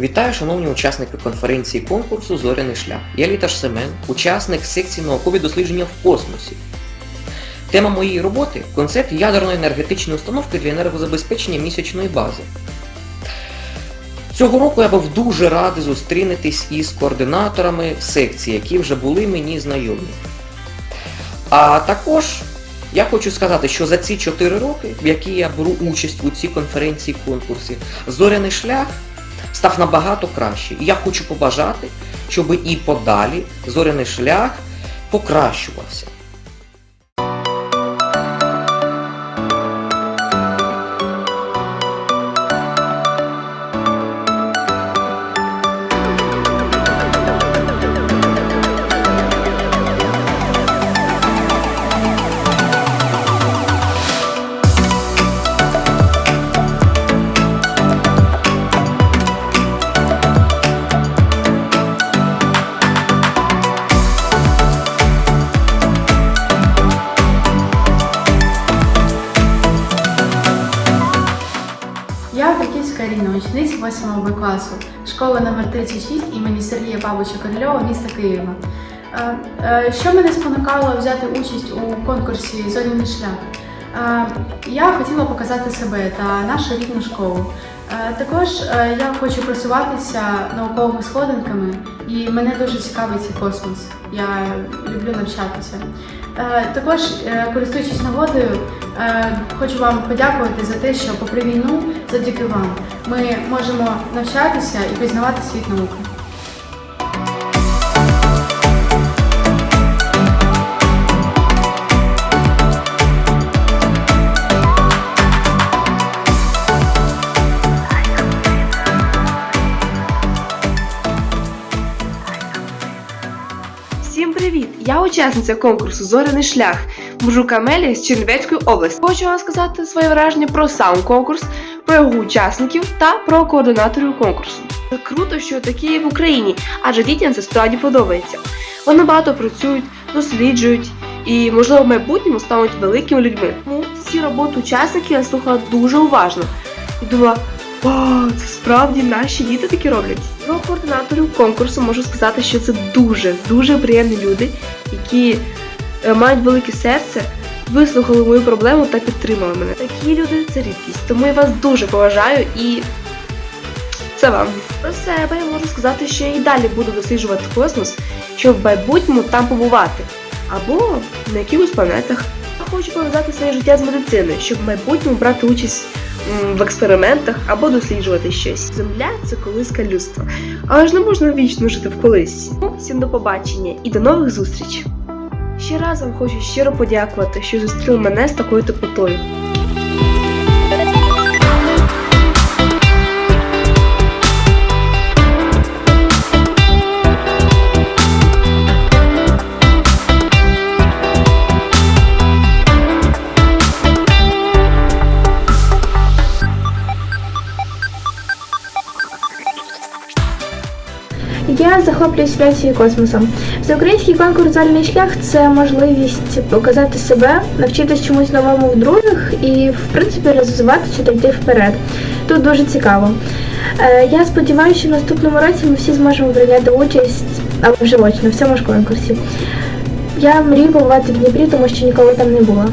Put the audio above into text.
Вітаю, шановні учасники конференції конкурсу Зоряний шлях. Я Літаш Семен, учасник секції наукові дослідження в космосі. Тема моєї роботи концепт ядерної енергетичної установки для енергозабезпечення місячної бази. Цього року я був дуже радий зустрінутись із координаторами секції, які вже були мені знайомі. А також я хочу сказати, що за ці 4 роки, в які я беру участь у цій конференції конкурсі, зоряний шлях став набагато краще. І я хочу побажати, щоб і подалі зоряний шлях покращувався. Ірина, учениця 8 Б класу, школа номер 36 імені Сергія Павловича Корольова, міста Києва. Е, е, Що мене спонукало взяти участь у конкурсі Зоряний шлях? Е, Я хотіла показати себе та нашу рідну школу. Також я хочу просуватися науковими сходинками, і мене дуже цікавить космос. Я люблю навчатися. Е, Також, е, користуючись нагодою, е, хочу вам подякувати за те, що попри війну, завдяки вам, ми можемо навчатися і пізнавати світ науки. Я учасниця конкурсу Зоряний шлях Мужук Амелія з Чернівецької області. Хочу вам сказати своє враження про сам конкурс, про його учасників та про координаторів конкурсу. Круто, що такі в Україні, адже дітям це справді подобається. Вони багато працюють, досліджують і, можливо, в майбутньому стануть великими людьми. Тому ці роботи учасників я слухала дуже уважно і думала. Вау, це справді наші діти такі роблять. Про координаторів конкурсу можу сказати, що це дуже дуже приємні люди, які е, мають велике серце, вислухали мою проблему та підтримали мене. Такі люди це рідкість, тому я вас дуже поважаю і це вам. Про себе я можу сказати, що я і далі буду досліджувати космос, щоб в майбутньому там побувати або на якихось планетах. Я хочу пов'язати своє життя з медициною, щоб в майбутньому брати участь в експериментах або досліджувати щось. Земля це колиска людства. Але ж не можна вічно жити в колись. Ну, Всім до побачення і до нових зустрічей. Ще разом хочу щиро подякувати, що зустріли мене з такою теплотою. Захоплююсь авіацією і космосом. Всеукраїнський конкурс «Зоряний шлях це можливість показати себе, навчитись чомусь новому в других і, в принципі, розвиватися та йти вперед. Тут дуже цікаво. Е, Я сподіваюся, що в наступному році ми всі зможемо прийняти участь, але вже очно, в цьому ж конкурсі. Я мрію побувати в Дніпрі, тому що ніколи там не була.